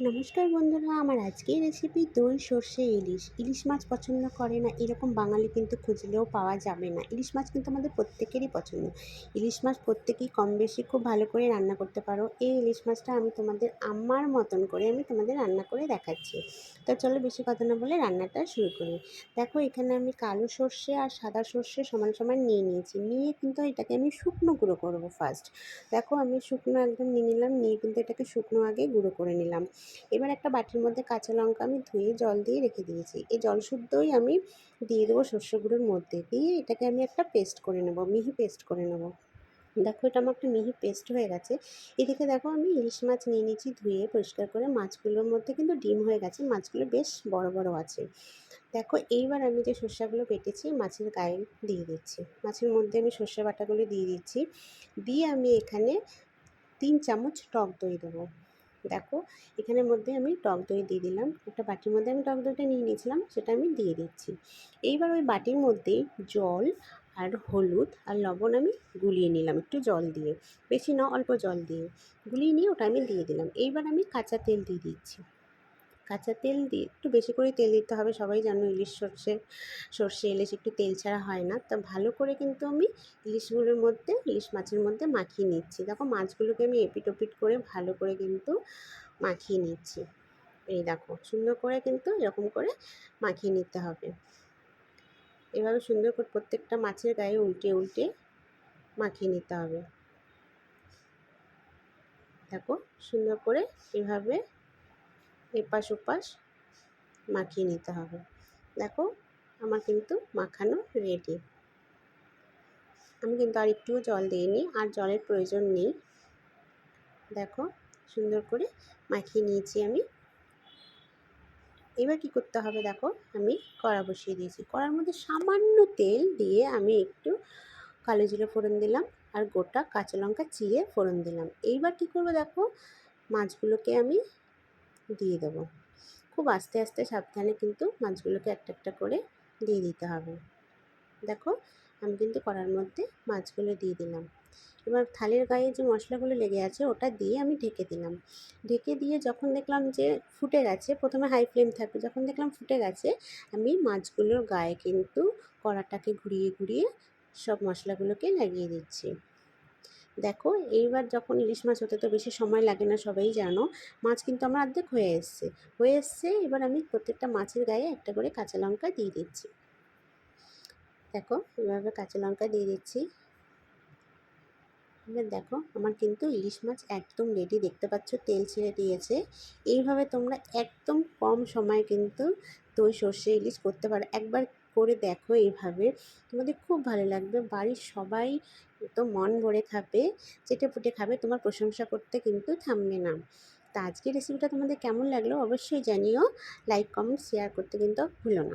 নমস্কার বন্ধুরা, আমার আজকের রেসিপি দই, সর্ষে, ইলিশ। ইলিশ মাছ পছন্দ করে না, এরকম বাঙালি কিন্তু খুঁজলেও পাওয়া যাবে না। ইলিশ মাছ কিন্তু আমাদের প্রত্যেকেরই পছন্দ। ইলিশ মাছ প্রত্যেকেই কম বেশি খুব ভালো করে রান্না করতে পারো। এই ইলিশ মাছটা আমি তোমাদের আমার মতন করে আমি তোমাদের রান্না করে দেখাচ্ছি। তো চলো বেশি কথা না বলে রান্নাটা শুরু করি। দেখো, এখানে আমি কালো সর্ষে আর সাদা সর্ষে সমান সমান নিয়ে নিয়েছি। নিয়ে কিন্তু এটাকে আমি শুকনো গুঁড়ো করব ফার্স্ট দেখো, আমি শুকনো একদম নিয়ে নিলাম, নিয়ে কিন্তু এটাকে শুকনো আগে গুঁড়ো করে নিলাম। এবার একটা বাটির মধ্যে কাঁচা লঙ্কা আমি ধুয়ে জল দিয়ে রেখে দিয়েছি। এই জল শুদ্ধই আমি দিয়ে দেবো শস্য গুঁড়োর মধ্যে। দিয়ে এটাকে আমি একটা পেস্ট করে নেব, মিহি পেস্ট করে নেব। দেখো এটা আমার একটা মিহি পেস্ট হয়ে গেছে। এদিকে দেখো আমি ইলিশ মাছ নিয়ে নিয়েছি ধুয়ে পরিষ্কার করে। মাছগুলোর মধ্যে কিন্তু ডিম হয়ে গেছে, মাছগুলো বেশ বড় বড় আছে। দেখো এইবার আমি যে সর্ষাগুলো বেটেছি, মাছের গায়ে দিয়ে দিচ্ছি। মাছের মধ্যে আমি সর্ষে বাটাগুলো দিয়ে দিচ্ছি। দিয়ে আমি এখানে তিন চামচ টক দই দেবো। দেখো, এখানের মধ্যে আমি টক দই দিয়ে দিলাম। একটা বাটির মধ্যে আমি টক দইটা নিয়ে নিয়েছিলাম, সেটা আমি দিয়ে দিচ্ছি। এইবার ওই বাটির মধ্যে জল আর হলুদ আর লবণ আমি গুলিয়ে নিলাম, একটু জল দিয়ে। বেশি না, অল্প জল দিয়ে। গুলিয়ে নিয়ে ওটা আমি দিয়ে দিলাম। এইবার আমি কাঁচা তেল দিয়ে দিচ্ছি। কাঁচা তেল দিয়ে একটু বেশি করে তেল দিতে হবে। সবাই জানো ইলিশ সর্ষে সর্ষে, ইলিশ একটু তেল ছাড়া হয় না। তা ভালো করে কিন্তু আমি ইলিশগুলোর মধ্যে, ইলিশ মাছের মধ্যে মাখিয়ে নিচ্ছি। দেখো মাছগুলোকে আমি এপিট ওপিট করে ভালো করে কিন্তু মাখিয়ে নিচ্ছি। এই দেখো সুন্দর করে কিন্তু এরকম করে মাখিয়ে নিতে হবে। এভাবে সুন্দর করে প্রত্যেকটা মাছের গায়ে উল্টে উল্টে মাখিয়ে নিতে হবে। দেখো সুন্দর করে এভাবে এপাশ ওপাশ মাখিয়ে নিতে হবে। দেখো, আমার কিন্তু মাখানো রেডি আমি কিন্তু আর একটুও জল দিইনি, আর জলের প্রয়োজন নেই। দেখো, সুন্দর করে মাখিয়ে নিয়েছি আমি। এবার কি করতে হবে দেখো, আমি কড়া বসিয়ে দিয়েছি। কড়ার মধ্যে সামান্য তেল দিয়ে আমি একটু কালো জিরে ফোড়ন দিলাম, আর গোটা কাঁচা লঙ্কা চিড়ে ফোড়ন দিলাম। এইবার কী করব দেখো, মাছগুলোকে আমি দিয়ে দেবো। খুব আস্তে আস্তে সাবধানে কিন্তু মাছগুলোকে একটা একটা করে দিয়ে দিতে হবে। দেখো, আমি কিন্তু কড়ার মধ্যে মাছগুলো দিয়ে দিলাম। এবার থালের গায়ে যে মশলাগুলো লেগে আছে, ওটা দিয়ে আমি ঢেকে দিলাম। ঢেকে দিয়ে যখন দেখলাম যে ফুটে গেছে, প্রথমে হাই ফ্লেম থাকবে, যখন দেখলাম ফুটে গেছে, আমি মাছগুলোর গায়ে কিন্তু কড়াটাকে ঘুরিয়ে ঘুরিয়ে সব মশলাগুলোকে লাগিয়ে দিচ্ছি। দেখো, এইবার যখন ইলিশ মাছ হতে তো বেশি সময় লাগে না, সবাই জানো। মাছ কিন্তু আমার অর্ধেক হয়ে এসছে। হয়ে এসছে, এবার আমি প্রত্যেকটা মাছের গায়ে একটা করে কাঁচা লঙ্কা দিয়ে দিচ্ছি। দেখো, এভাবে কাঁচা লঙ্কা দিয়ে দিচ্ছি। এবার দেখো, আমার কিন্তু ইলিশ মাছ একদম রেডি দেখতে পাচ্ছ, তেল ছেড়ে দিয়েছে। এইভাবে তোমরা একদম কম সময় কিন্তু দই, সর্ষে, ইলিশ করতে পারো। একবার করে দেখো এইভাবে। তোমাদের খুব ভালো লাগবে। বাড়ির সবাই তো মন ভরে খাবে, চেটে পুটে খাবে, তোমার প্রশংসা করতে কিন্তু থামবে না। তা আজকের রেসিপিটা তোমাদের কেমন লাগল অবশ্যই জানিও। লাইক কমেন্ট শেয়ার করতে কিন্তু ভুলো না।